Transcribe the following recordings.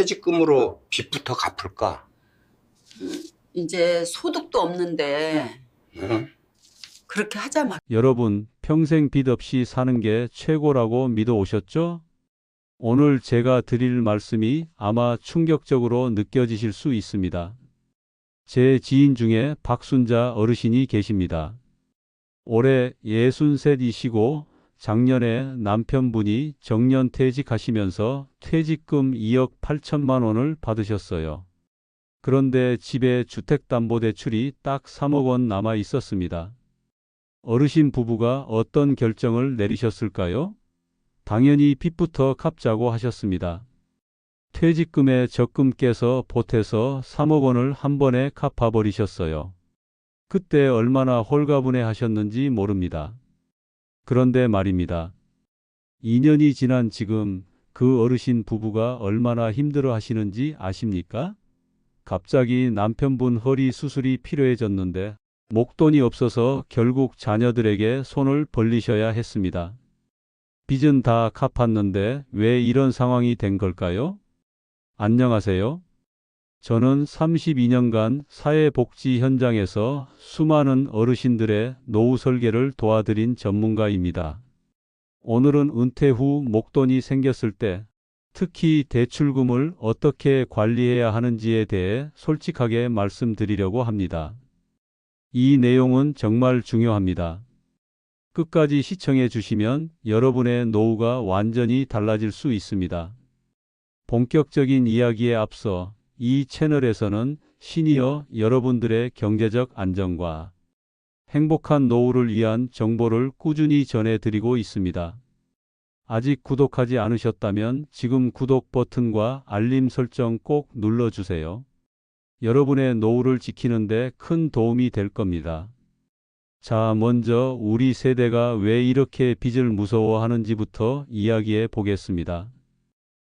퇴직금으로 빚부터 갚을까? 이제 소득도 없는데 응? 그렇게 하자 막. 여러분, 평생 빚 없이 사는 게 최고라고 믿어 오셨죠? 오늘 제가 드릴 말씀이 아마 충격적으로 느껴지실 수 있습니다. 제 지인 중에 박순자 어르신이 계십니다. 올해 63이시고 작년에 남편분이 정년 퇴직하시면서 퇴직금 2억 8천만 원을 받으셨어요. 그런데 집에 주택담보대출이 딱 3억 원 남아 있었습니다. 어르신 부부가 어떤 결정을 내리셨을까요? 당연히 빚부터 갚자고 하셨습니다. 퇴직금에 적금 깨서 보태서 3억 원을 한 번에 갚아버리셨어요. 그때 얼마나 홀가분해 하셨는지 모릅니다. 그런데 말입니다. 2년이 지난 지금 그 어르신 부부가 얼마나 힘들어 하시는지 아십니까? 갑자기 남편분 허리 수술이 필요해졌는데 목돈이 없어서 결국 자녀들에게 손을 벌리셔야 했습니다. 빚은 다 갚았는데 왜 이런 상황이 된 걸까요? 안녕하세요. 저는 32년간 사회복지 현장에서 수많은 어르신들의 노후 설계를 도와드린 전문가입니다. 오늘은 은퇴 후 목돈이 생겼을 때 특히 대출금을 어떻게 관리해야 하는지에 대해 솔직하게 말씀드리려고 합니다. 이 내용은 정말 중요합니다. 끝까지 시청해 주시면 여러분의 노후가 완전히 달라질 수 있습니다. 본격적인 이야기에 앞서 이 채널에서는 시니어 여러분들의 경제적 안정과 행복한 노후를 위한 정보를 꾸준히 전해드리고 있습니다. 아직 구독하지 않으셨다면 지금 구독 버튼과 알림 설정 꼭 눌러주세요. 여러분의 노후를 지키는데 큰 도움이 될 겁니다. 자, 먼저 우리 세대가 왜 이렇게 빚을 무서워하는지부터 이야기해 보겠습니다.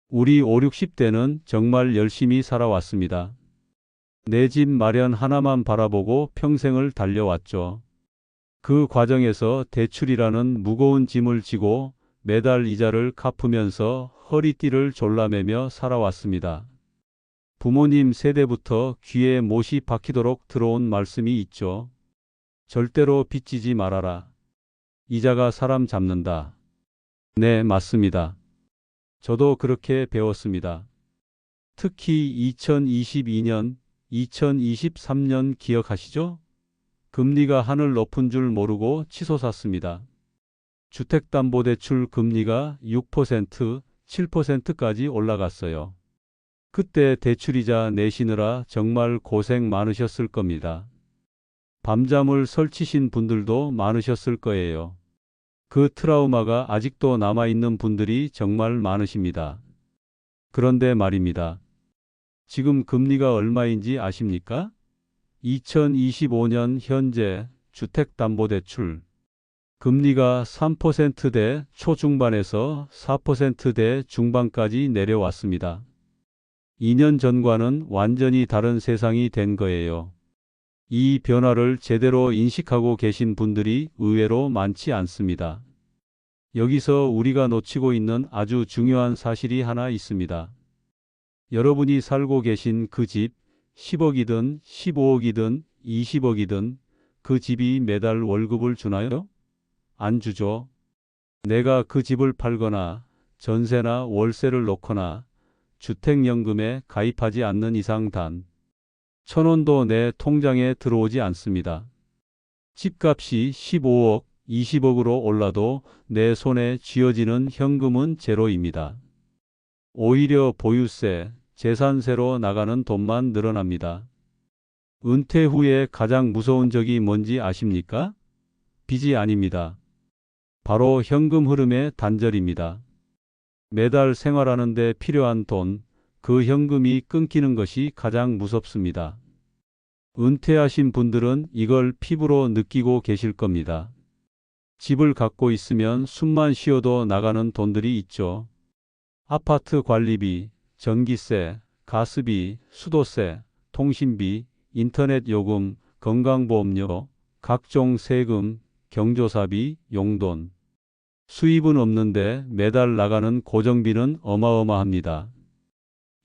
우리 5, 60대는 정말 열심히 살아왔습니다. 내 집 마련 하나만 바라보고 평생을 달려왔죠. 그 과정에서 대출이라는 무거운 짐을 지고 매달 이자를 갚으면서 허리띠를 졸라매며 살아왔습니다. 부모님 세대부터 귀에 못이 박히도록 들어온 말씀이 있죠. 절대로 빚지지 말아라. 이자가 사람 잡는다. 네, 맞습니다. 저도 그렇게 배웠습니다. 특히 2022년, 2023년 기억하시죠? 금리가 하늘 높은 줄 모르고 치솟았습니다. 주택담보대출 금리가 6%, 7%까지 올라갔어요. 그때 대출이자 내시느라 정말 고생 많으셨을 겁니다. 밤잠을 설치신 분들도 많으셨을 거예요. 그 트라우마가 아직도 남아있는 분들이 정말 많으십니다. 그런데 말입니다. 지금 금리가 얼마인지 아십니까? 2025년 현재 주택담보대출 금리가 3%대 초중반에서 4%대 중반까지 내려왔습니다. 2년 전과는 완전히 다른 세상이 된 거예요. 이 변화를 제대로 인식하고 계신 분들이 의외로 많지 않습니다. 여기서 우리가 놓치고 있는 아주 중요한 사실이 하나 있습니다. 여러분이 살고 계신 그 집, 10억이든 15억이든 20억이든 그 집이 매달 월급을 주나요? 안 주죠. 내가 그 집을 팔거나 전세나 월세를 놓거나 주택연금에 가입하지 않는 이상 단 천 원도 내 통장에 들어오지 않습니다. 집값이 15억, 20억으로 올라도 내 손에 쥐어지는 현금은 제로입니다. 오히려 보유세, 재산세로 나가는 돈만 늘어납니다. 은퇴 후에 가장 무서운 적이 뭔지 아십니까? 빚이 아닙니다. 바로 현금 흐름의 단절입니다. 매달 생활하는데 필요한 돈, 그 현금이 끊기는 것이 가장 무섭습니다. 은퇴하신 분들은 이걸 피부로 느끼고 계실 겁니다. 집을 갖고 있으면 숨만 쉬어도 나가는 돈들이 있죠. 아파트 관리비, 전기세, 가스비, 수도세, 통신비, 인터넷 요금, 건강보험료, 각종 세금, 경조사비, 용돈. 수입은 없는데 매달 나가는 고정비는 어마어마합니다.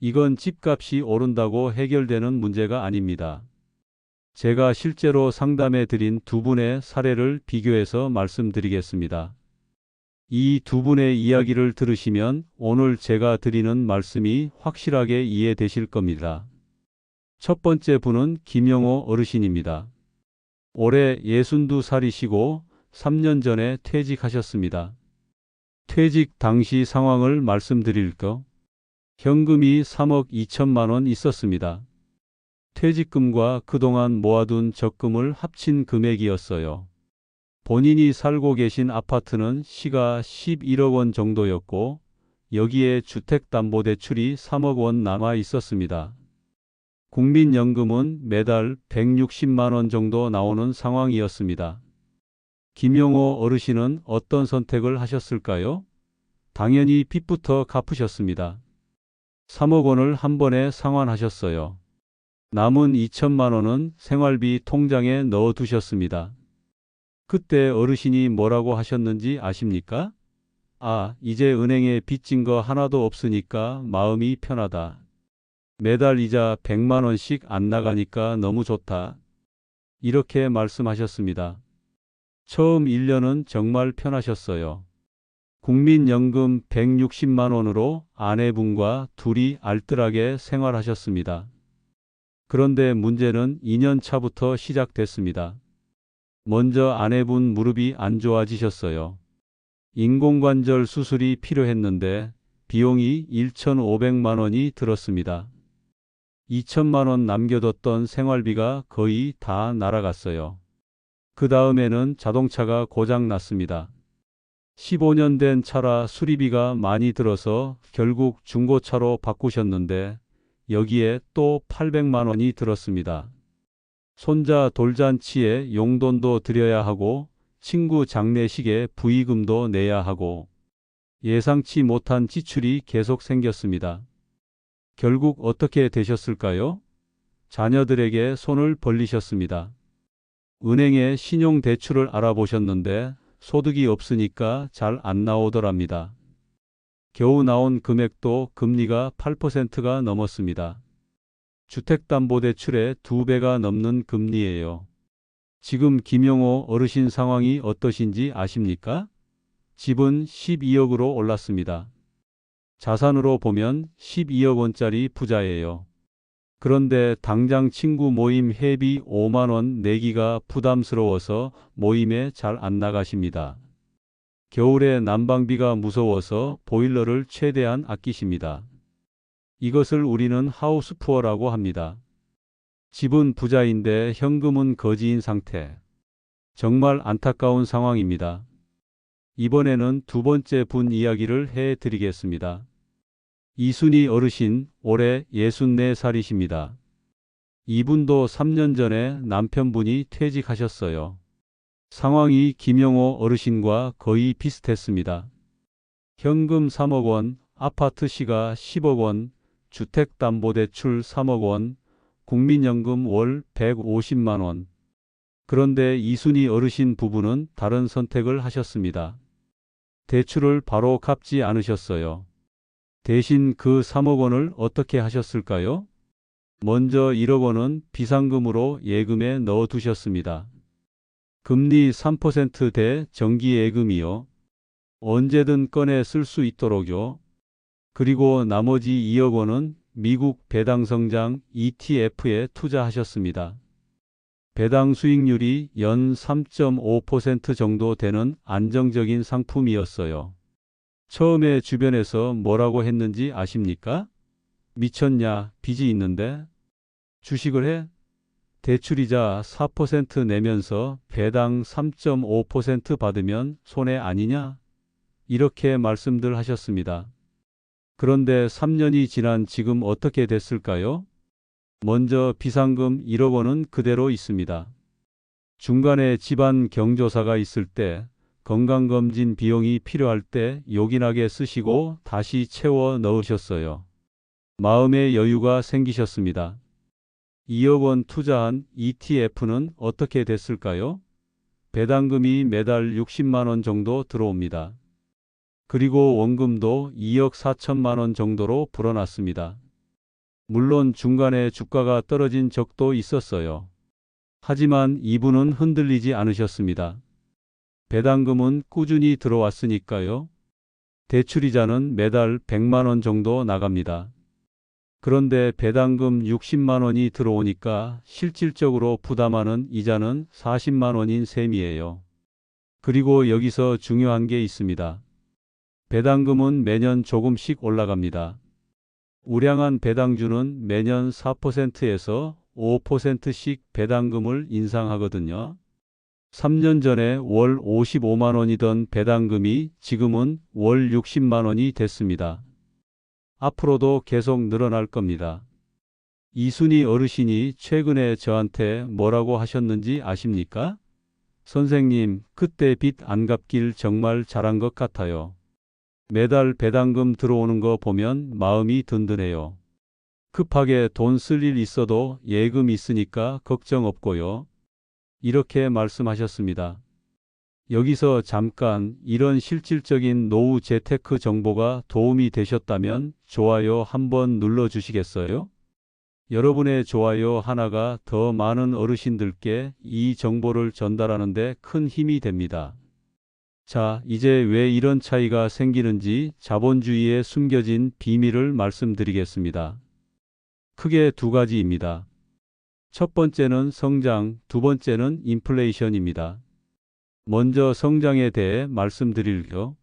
이건 집값이 오른다고 해결되는 문제가 아닙니다. 제가 실제로 상담해 드린 두 분의 사례를 비교해서 말씀드리겠습니다. 이 두 분의 이야기를 들으시면 오늘 제가 드리는 말씀이 확실하게 이해되실 겁니다. 첫 번째 분은 김영호 어르신입니다. 올해 62살이시고 3년 전에 퇴직하셨습니다. 퇴직 당시 상황을 말씀드릴까? 현금이 3억 2천만 원 있었습니다. 퇴직금과 그동안 모아둔 적금을 합친 금액이었어요. 본인이 살고 계신 아파트는 시가 11억 원 정도였고, 여기에 주택담보대출이 3억 원 남아 있었습니다. 국민연금은 매달 160만 원 정도 나오는 상황이었습니다. 김용호 어르신은 어떤 선택을 하셨을까요? 당연히 빚부터 갚으셨습니다. 3억 원을 한 번에 상환하셨어요. 남은 2천만 원은 생활비 통장에 넣어 두셨습니다. 그때 어르신이 뭐라고 하셨는지 아십니까? 아, 이제 은행에 빚진 거 하나도 없으니까 마음이 편하다. 매달 이자 100만 원씩 안 나가니까 너무 좋다. 이렇게 말씀하셨습니다. 처음 1년은 정말 편하셨어요. 국민연금 160만 원으로 아내분과 둘이 알뜰하게 생활하셨습니다. 그런데 문제는 2년 차부터 시작됐습니다. 먼저 아내분 무릎이 안 좋아지셨어요. 인공관절 수술이 필요했는데 비용이 1,500만 원이 들었습니다. 2천만 원 남겨뒀던 생활비가 거의 다 날아갔어요. 그 다음에는 자동차가 고장 났습니다. 15년 된 차라 수리비가 많이 들어서 결국 중고차로 바꾸셨는데 여기에 또 800만 원이 들었습니다. 손자 돌잔치에 용돈도 드려야 하고 친구 장례식에 부의금도 내야 하고 예상치 못한 지출이 계속 생겼습니다. 결국 어떻게 되셨을까요? 자녀들에게 손을 벌리셨습니다. 은행에 신용대출을 알아보셨는데 소득이 없으니까 잘 안 나오더랍니다. 겨우 나온 금액도 금리가 8%가 넘었습니다. 주택담보대출의 두 배가 넘는 금리예요. 지금 김용호 어르신 상황이 어떠신지 아십니까? 집은 12억으로 올랐습니다. 자산으로 보면 12억 원짜리 부자예요. 그런데 당장 친구 모임 회비 5만 원 내기가 부담스러워서 모임에 잘 안 나가십니다. 겨울에 난방비가 무서워서 보일러를 최대한 아끼십니다. 이것을 우리는 하우스푸어라고 합니다. 집은 부자인데 현금은 거지인 상태. 정말 안타까운 상황입니다. 이번에는 두 번째 분 이야기를 해 드리겠습니다. 이순희 어르신 올해 64살이십니다. 이분도 3년 전에 남편분이 퇴직하셨어요. 상황이 김영호 어르신과 거의 비슷했습니다. 현금 3억 원, 아파트 시가 10억 원, 주택담보대출 3억 원, 국민연금 월 150만 원. 그런데 이순희 어르신 부부는 다른 선택을 하셨습니다. 대출을 바로 갚지 않으셨어요. 대신 그 3억 원을 어떻게 하셨을까요? 먼저 1억 원은 비상금으로 예금에 넣어 두셨습니다. 금리 3%대 정기예금이요. 언제든 꺼내 쓸 수 있도록요. 그리고 나머지 2억 원은 미국 배당성장 ETF에 투자하셨습니다. 배당 수익률이 연 3.5% 정도 되는 안정적인 상품이었어요. 처음에 주변에서 뭐라고 했는지 아십니까? 미쳤냐, 빚이 있는데? 주식을 해? 대출이자 4% 내면서 배당 3.5% 받으면 손해 아니냐? 이렇게 말씀들 하셨습니다. 그런데 3년이 지난 지금 어떻게 됐을까요? 먼저 비상금 1억 원은 그대로 있습니다. 중간에 집안 경조사가 있을 때 건강검진 비용이 필요할 때 요긴하게 쓰시고 다시 채워 넣으셨어요. 마음의 여유가 생기셨습니다. 2억 원 투자한 ETF는 어떻게 됐을까요? 배당금이 매달 60만 원 정도 들어옵니다. 그리고 원금도 2억 4천만 원 정도로 불어났습니다. 물론 중간에 주가가 떨어진 적도 있었어요. 하지만 이분은 흔들리지 않으셨습니다. 배당금은 꾸준히 들어왔으니까요. 대출이자는 매달 100만 원 정도 나갑니다. 그런데 배당금 60만 원이 들어오니까 실질적으로 부담하는 이자는 40만 원인 셈이에요. 그리고 여기서 중요한 게 있습니다. 배당금은 매년 조금씩 올라갑니다. 우량한 배당주는 매년 4%에서 5%씩 배당금을 인상하거든요. 3년 전에 월 55만 원이던 배당금이 지금은 월 60만 원이 됐습니다. 앞으로도 계속 늘어날 겁니다. 이순희 어르신이 최근에 저한테 뭐라고 하셨는지 아십니까? 선생님, 그때 빚 안 갚길 정말 잘한 것 같아요. 매달 배당금 들어오는 거 보면 마음이 든든해요. 급하게 돈 쓸 일 있어도 예금 있으니까 걱정 없고요. 이렇게 말씀하셨습니다. 여기서 잠깐 이런 실질적인 노후 재테크 정보가 도움이 되셨다면 좋아요 한번 눌러 주시겠어요? 여러분의 좋아요 하나가 더 많은 어르신들께 이 정보를 전달하는 데 큰 힘이 됩니다. 자, 이제 왜 이런 차이가 생기는지 자본주의에 숨겨진 비밀을 말씀드리겠습니다. 크게 두 가지입니다. 첫 번째는 성장, 두 번째는 인플레이션입니다. 먼저 성장에 대해 말씀드릴게요.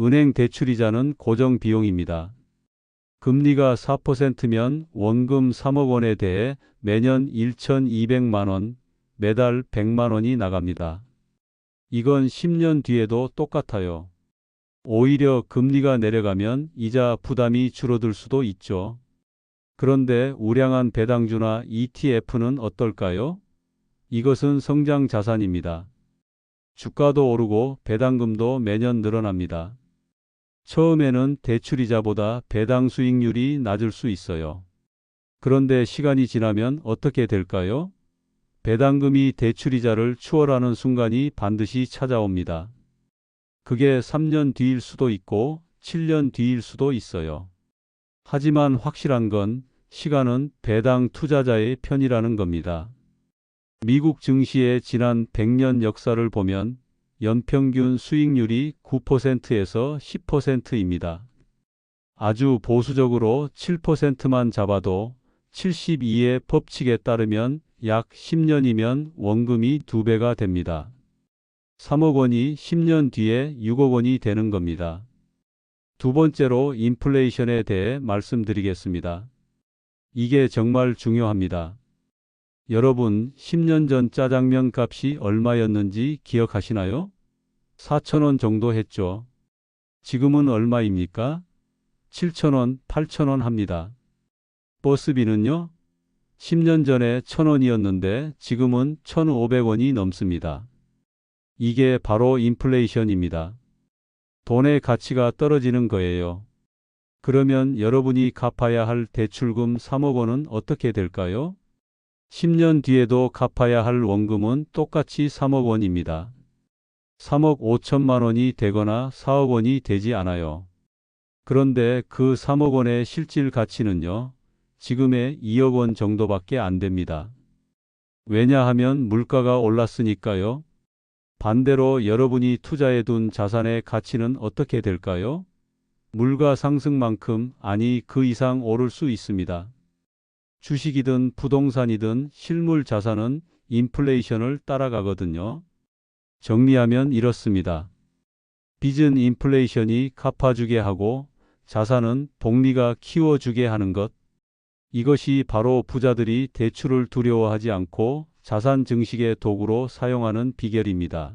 은행 대출이자는 고정 비용입니다. 금리가 4%면 원금 3억 원에 대해 매년 1,200만 원, 매달 100만 원이 나갑니다. 이건 10년 뒤에도 똑같아요. 오히려 금리가 내려가면 이자 부담이 줄어들 수도 있죠. 그런데 우량한 배당주나 ETF는 어떨까요? 이것은 성장 자산입니다. 주가도 오르고 배당금도 매년 늘어납니다. 처음에는 대출이자보다 배당 수익률이 낮을 수 있어요. 그런데 시간이 지나면 어떻게 될까요? 배당금이 대출이자를 추월하는 순간이 반드시 찾아옵니다. 그게 3년 뒤일 수도 있고 7년 뒤일 수도 있어요. 하지만 확실한 건 시간은 배당 투자자의 편이라는 겁니다. 미국 증시의 지난 100년 역사를 보면 연평균 수익률이 9%에서 10%입니다. 아주 보수적으로 7%만 잡아도 72의 법칙에 따르면 약 10년이면 원금이 2배가 됩니다. 3억 원이 10년 뒤에 6억 원이 되는 겁니다. 두 번째로 인플레이션에 대해 말씀드리겠습니다. 이게 정말 중요합니다. 여러분, 10년 전 짜장면 값이 얼마였는지 기억하시나요? 4,000원 정도 했죠. 지금은 얼마입니까? 7,000원, 8,000원 합니다. 버스비는요? 10년 전에 1,000원이었는데 지금은 1,500원이 넘습니다. 이게 바로 인플레이션입니다. 돈의 가치가 떨어지는 거예요. 그러면 여러분이 갚아야 할 대출금 3억 원은 어떻게 될까요? 10년 뒤에도 갚아야 할 원금은 똑같이 3억 원입니다. 3억 5천만 원이 되거나 4억 원이 되지 않아요. 그런데 그 3억 원의 실질 가치는요, 지금의 2억 원 정도밖에 안 됩니다. 왜냐하면 물가가 올랐으니까요. 반대로 여러분이 투자해 둔 자산의 가치는 어떻게 될까요? 물가 상승만큼 아니 그 이상 오를 수 있습니다. 주식이든 부동산이든 실물 자산은 인플레이션을 따라가거든요. 정리하면 이렇습니다. 빚은 인플레이션이 갚아주게 하고 자산은 복리가 키워주게 하는 것. 이것이 바로 부자들이 대출을 두려워하지 않고 자산 증식의 도구로 사용하는 비결입니다.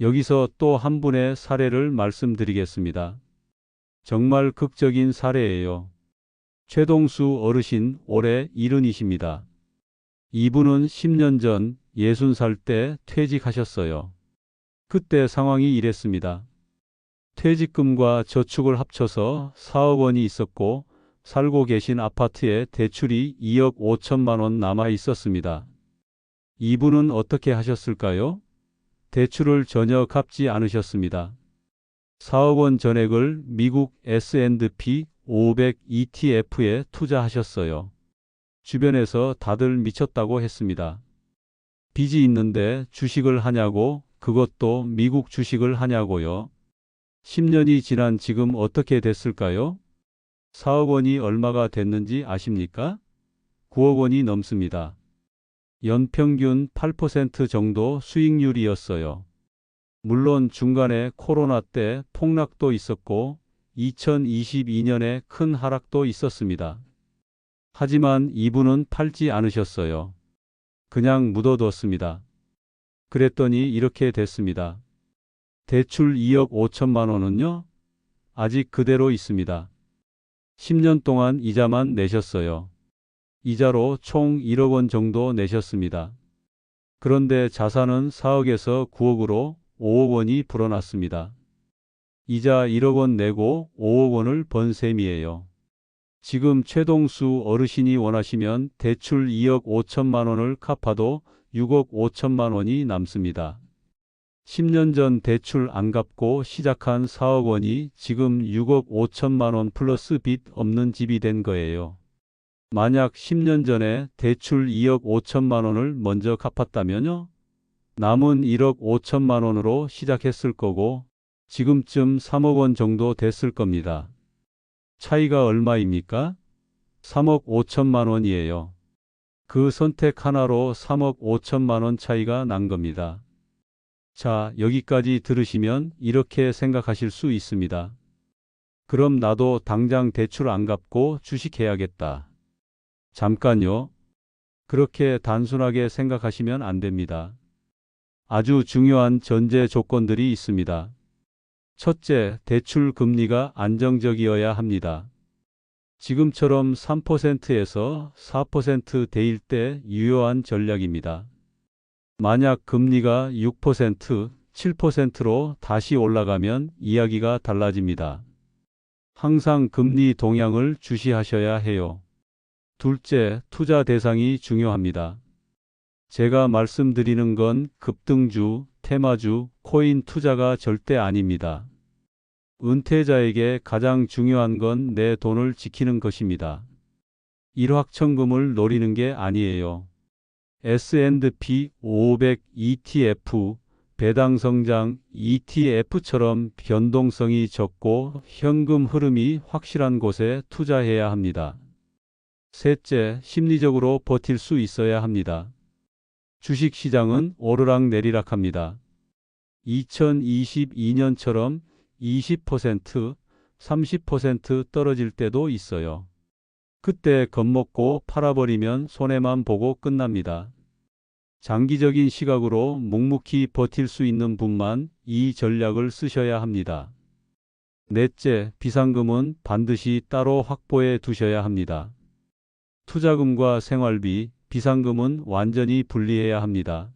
여기서 또 한 분의 사례를 말씀드리겠습니다. 정말 극적인 사례예요. 최동수 어르신 올해 이른이십니다. 이분은 10년 전 60살 때 퇴직하셨어요. 그때 상황이 이랬습니다. 퇴직금과 저축을 합쳐서 4억 원이 있었고 살고 계신 아파트에 대출이 2억 5천만 원 남아 있었습니다. 이분은 어떻게 하셨을까요? 대출을 전혀 갚지 않으셨습니다. 4억 원 전액을 미국 S&P 500 ETF에 투자하셨어요. 주변에서 다들 미쳤다고 했습니다. 빚이 있는데 주식을 하냐고, 그것도 미국 주식을 하냐고요. 10년이 지난 지금 어떻게 됐을까요? 4억 원이 얼마가 됐는지 아십니까? 9억 원이 넘습니다. 연평균 8% 정도 수익률이었어요. 물론 중간에 코로나 때 폭락도 있었고 2022년에 큰 하락도 있었습니다. 하지만 이분은 팔지 않으셨어요. 그냥 묻어뒀습니다. 그랬더니 이렇게 됐습니다. 대출 2억 5천만 원은요? 아직 그대로 있습니다. 10년 동안 이자만 내셨어요. 이자로 총 1억 원 정도 내셨습니다. 그런데 자산은 4억에서 9억으로 5억 원이 불어났습니다. 이자 1억 원 내고 5억 원을 번 셈이에요. 지금 최동수 어르신이 원하시면 대출 2억 5천만 원을 갚아도 6억 5천만 원이 남습니다. 10년 전 대출 안 갚고 시작한 4억 원이 지금 6억 5천만 원 플러스 빚 없는 집이 된 거예요. 만약 10년 전에 대출 2억 5천만 원을 먼저 갚았다면요? 남은 1억 5천만 원으로 시작했을 거고 지금쯤 3억 원 정도 됐을 겁니다. 차이가 얼마입니까? 3억 5천만 원이에요. 그 선택 하나로 3억 5천만 원 차이가 난 겁니다. 자, 여기까지 들으시면 이렇게 생각하실 수 있습니다. 그럼 나도 당장 대출 안 갚고 주식해야겠다. 잠깐요. 그렇게 단순하게 생각하시면 안 됩니다. 아주 중요한 전제 조건들이 있습니다. 첫째, 대출 금리가 안정적이어야 합니다. 지금처럼 3%에서 4% 대일 때 유효한 전략입니다. 만약 금리가 6%, 7%로 다시 올라가면 이야기가 달라집니다. 항상 금리 동향을 주시하셔야 해요. 둘째, 투자 대상이 중요합니다. 제가 말씀드리는 건 급등주, 테마주, 코인 투자가 절대 아닙니다. 은퇴자에게 가장 중요한 건 내 돈을 지키는 것입니다. 일확천금을 노리는 게 아니에요. S&P 500 ETF, 배당성장 ETF처럼 변동성이 적고 현금 흐름이 확실한 곳에 투자해야 합니다. 셋째, 심리적으로 버틸 수 있어야 합니다. 주식 시장은 오르락 내리락 합니다. 2022년처럼 20%, 30% 떨어질 때도 있어요. 그때 겁먹고 팔아버리면 손해만 보고 끝납니다. 장기적인 시각으로 묵묵히 버틸 수 있는 분만 이 전략을 쓰셔야 합니다. 넷째, 비상금은 반드시 따로 확보해 두셔야 합니다. 투자금과 생활비, 비상금은 완전히 분리해야 합니다.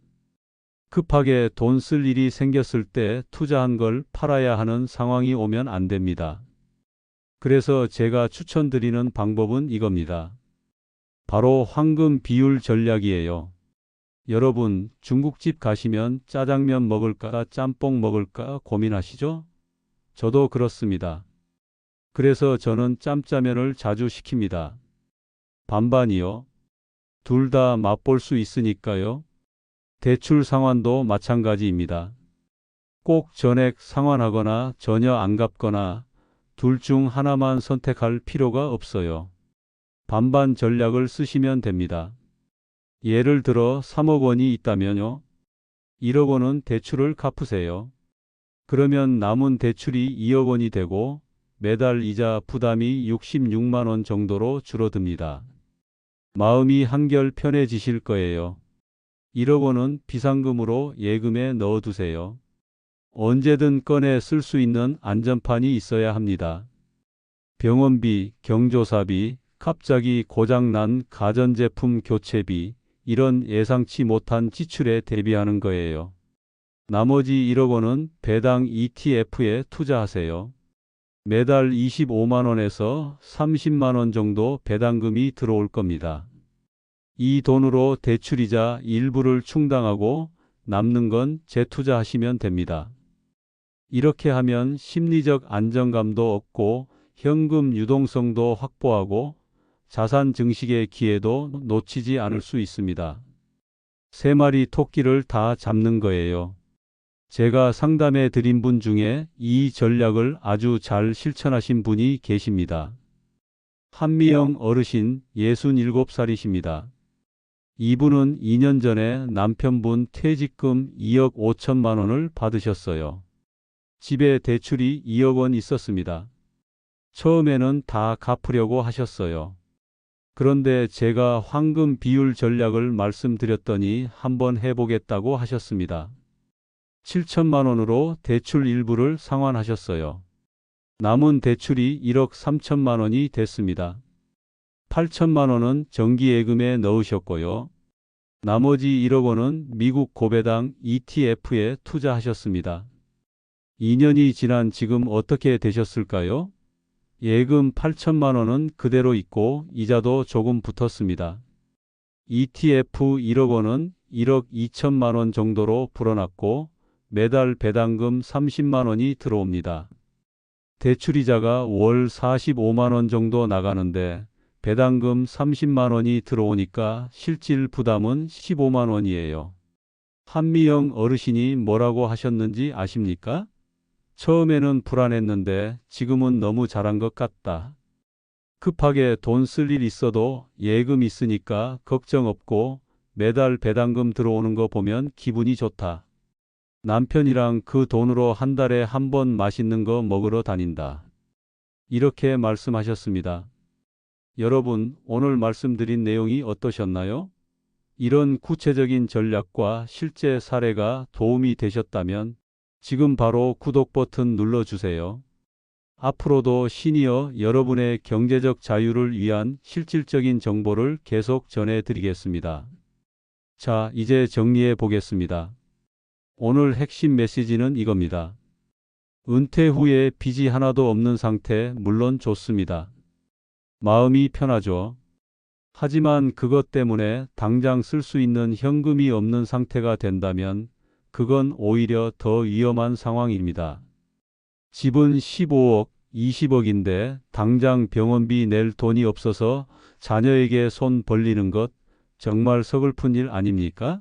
급하게 돈 쓸 일이 생겼을 때 투자한 걸 팔아야 하는 상황이 오면 안 됩니다. 그래서 제가 추천드리는 방법은 이겁니다. 바로 황금 비율 전략이에요. 여러분, 중국집 가시면 짜장면 먹을까, 짬뽕 먹을까 고민하시죠? 저도 그렇습니다. 그래서 저는 짬짜면을 자주 시킵니다. 반반이요. 둘 다 맛볼 수 있으니까요. 대출 상환도 마찬가지입니다. 꼭 전액 상환하거나 전혀 안 갚거나 둘 중 하나만 선택할 필요가 없어요. 반반 전략을 쓰시면 됩니다. 예를 들어 3억 원이 있다면요. 1억 원은 대출을 갚으세요. 그러면 남은 대출이 2억 원이 되고 매달 이자 부담이 66만 원 정도로 줄어듭니다. 마음이 한결 편해지실 거예요. 1억 원은 비상금으로 예금에 넣어두세요. 언제든 꺼내 쓸 수 있는 안전판이 있어야 합니다. 병원비, 경조사비, 갑자기 고장난 가전제품 교체비, 이런 예상치 못한 지출에 대비하는 거예요. 나머지 1억 원은 배당 ETF에 투자하세요. 매달 25만 원에서 30만 원 정도 배당금이 들어올 겁니다. 이 돈으로 대출이자 일부를 충당하고 남는 건 재투자하시면 됩니다. 이렇게 하면 심리적 안정감도 얻고 현금 유동성도 확보하고 자산 증식의 기회도 놓치지 않을 수 있습니다. 세 마리 토끼를 다 잡는 거예요. 제가 상담해 드린 분 중에 이 전략을 아주 잘 실천하신 분이 계십니다. 한미영 어르신 67살이십니다. 이분은 2년 전에 남편분 퇴직금 2억 5천만 원을 받으셨어요. 집에 대출이 2억 원 있었습니다. 처음에는 다 갚으려고 하셨어요. 그런데 제가 황금 비율 전략을 말씀드렸더니 한번 해보겠다고 하셨습니다. 7천만 원으로 대출 일부를 상환하셨어요. 남은 대출이 1억 3천만 원이 됐습니다. 8천만 원은 정기예금에 넣으셨고요. 나머지 1억 원은 미국 고배당 ETF에 투자하셨습니다. 2년이 지난 지금 어떻게 되셨을까요? 예금 8천만 원은 그대로 있고 이자도 조금 붙었습니다. ETF 1억 원은 1억 2천만 원 정도로 불어났고 매달 배당금 30만 원이 들어옵니다. 대출이자가 월 45만 원 정도 나가는데 배당금 30만 원이 들어오니까 실질 부담은 15만 원이에요. 한미영 어르신이 뭐라고 하셨는지 아십니까? 처음에는 불안했는데 지금은 너무 잘한 것 같다. 급하게 돈 쓸 일 있어도 예금 있으니까 걱정 없고 매달 배당금 들어오는 거 보면 기분이 좋다. 남편이랑 그 돈으로 한 달에 한 번 맛있는 거 먹으러 다닌다. 이렇게 말씀하셨습니다. 여러분, 오늘 말씀드린 내용이 어떠셨나요? 이런 구체적인 전략과 실제 사례가 도움이 되셨다면 지금 바로 구독 버튼 눌러주세요. 앞으로도 시니어 여러분의 경제적 자유를 위한 실질적인 정보를 계속 전해드리겠습니다. 자, 이제 정리해 보겠습니다. 오늘 핵심 메시지는 이겁니다. 은퇴 후에 빚이 하나도 없는 상태 물론 좋습니다. 마음이 편하죠. 하지만 그것 때문에 당장 쓸 수 있는 현금이 없는 상태가 된다면 그건 오히려 더 위험한 상황입니다. 집은 15억, 20억인데 당장 병원비 낼 돈이 없어서 자녀에게 손 벌리는 것 정말 서글픈 일 아닙니까?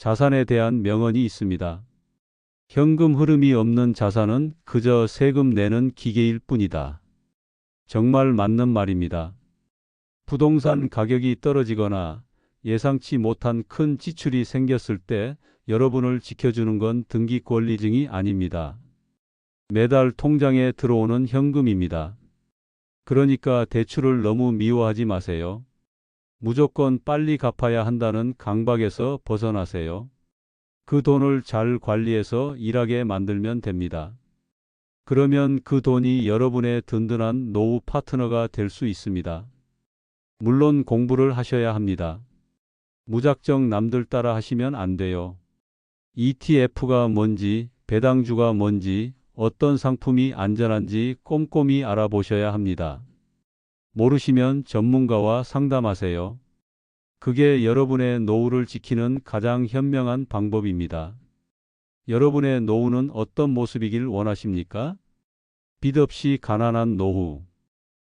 자산에 대한 명언이 있습니다. 현금 흐름이 없는 자산은 그저 세금 내는 기계일 뿐이다. 정말 맞는 말입니다. 부동산 가격이 떨어지거나 예상치 못한 큰 지출이 생겼을 때 여러분을 지켜주는 건 등기 권리증이 아닙니다. 매달 통장에 들어오는 현금입니다. 그러니까 대출을 너무 미워하지 마세요. 무조건 빨리 갚아야 한다는 강박에서 벗어나세요. 그 돈을 잘 관리해서 일하게 만들면 됩니다. 그러면 그 돈이 여러분의 든든한 노후 파트너가 될 수 있습니다. 물론 공부를 하셔야 합니다. 무작정 남들 따라 하시면 안 돼요. ETF가 뭔지, 배당주가 뭔지, 어떤 상품이 안전한지 꼼꼼히 알아보셔야 합니다. 모르시면 전문가와 상담하세요. 그게 여러분의 노후를 지키는 가장 현명한 방법입니다. 여러분의 노후는 어떤 모습이길 원하십니까? 빚 없이 가난한 노후.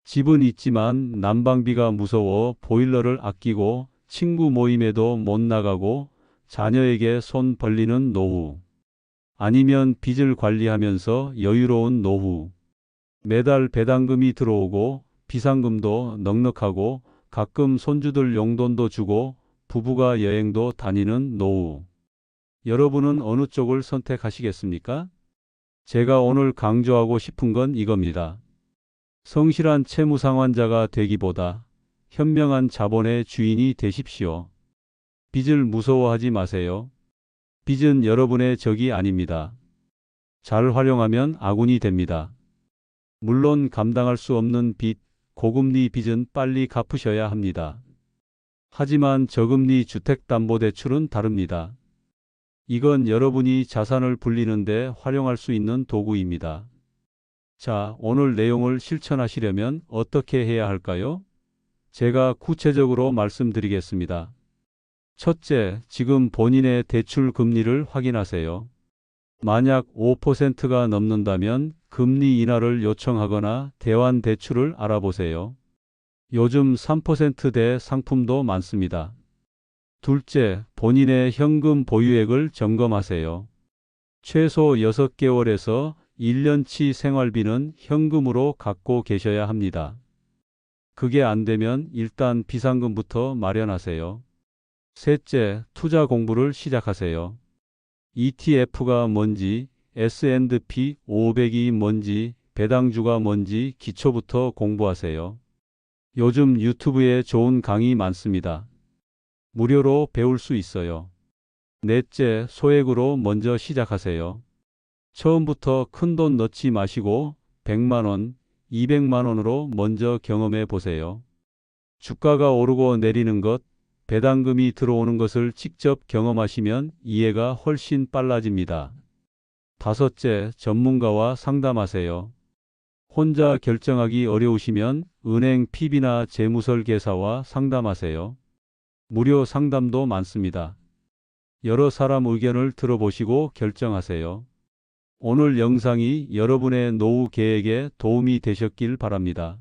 집은 있지만 난방비가 무서워 보일러를 아끼고 친구 모임에도 못 나가고 자녀에게 손 벌리는 노후. 아니면 빚을 관리하면서 여유로운 노후. 매달 배당금이 들어오고 비상금도 넉넉하고 가끔 손주들 용돈도 주고 부부가 여행도 다니는 노후. 여러분은 어느 쪽을 선택하시겠습니까? 제가 오늘 강조하고 싶은 건 이겁니다. 성실한 채무 상환자가 되기보다 현명한 자본의 주인이 되십시오. 빚을 무서워하지 마세요. 빚은 여러분의 적이 아닙니다. 잘 활용하면 아군이 됩니다. 물론 감당할 수 없는 빚, 고금리 빚은 빨리 갚으셔야 합니다. 하지만 저금리 주택담보대출은 다릅니다. 이건 여러분이 자산을 불리는데 활용할 수 있는 도구입니다. 자, 오늘 내용을 실천하시려면 어떻게 해야 할까요? 제가 구체적으로 말씀드리겠습니다. 첫째, 지금 본인의 대출 금리를 확인하세요. 만약 5%가 넘는다면 금리 인하를 요청하거나 대환 대출을 알아보세요. 요즘 3%대 상품도 많습니다. 둘째, 본인의 현금 보유액을 점검하세요. 최소 6개월에서 1년치 생활비는 현금으로 갖고 계셔야 합니다. 그게 안 되면 일단 비상금부터 마련하세요. 셋째, 투자 공부를 시작하세요. ETF가 뭔지, S&P 500이 뭔지, 배당주가 뭔지 기초부터 공부하세요. 요즘 유튜브에 좋은 강의 많습니다. 무료로 배울 수 있어요. 넷째, 소액으로 먼저 시작하세요. 처음부터 큰 돈 넣지 마시고 100만 원, 200만 원으로 먼저 경험해 보세요. 주가가 오르고 내리는 것, 배당금이 들어오는 것을 직접 경험하시면 이해가 훨씬 빨라집니다. 다섯째, 전문가와 상담하세요. 혼자 결정하기 어려우시면 은행 PB나 재무설계사와 상담하세요. 무료 상담도 많습니다. 여러 사람 의견을 들어보시고 결정하세요. 오늘 영상이 여러분의 노후 계획에 도움이 되셨길 바랍니다.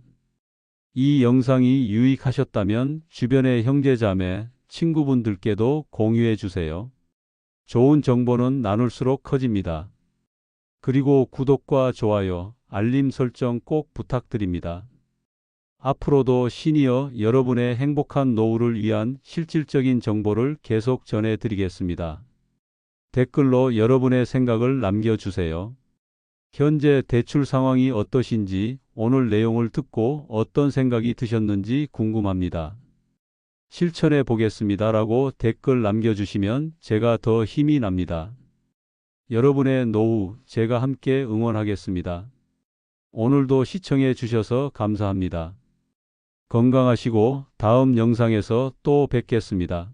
이 영상이 유익하셨다면 주변의 형제자매, 친구분들께도 공유해 주세요. 좋은 정보는 나눌수록 커집니다. 그리고 구독과 좋아요, 알림 설정 꼭 부탁드립니다. 앞으로도 시니어 여러분의 행복한 노후를 위한 실질적인 정보를 계속 전해드리겠습니다. 댓글로 여러분의 생각을 남겨주세요. 현재 대출 상황이 어떠신지 오늘 내용을 듣고 어떤 생각이 드셨는지 궁금합니다. 실천해 보겠습니다 라고 댓글 남겨주시면 제가 더 힘이 납니다. 여러분의 노후 제가 함께 응원하겠습니다. 오늘도 시청해 주셔서 감사합니다. 건강하시고 다음 영상에서 또 뵙겠습니다.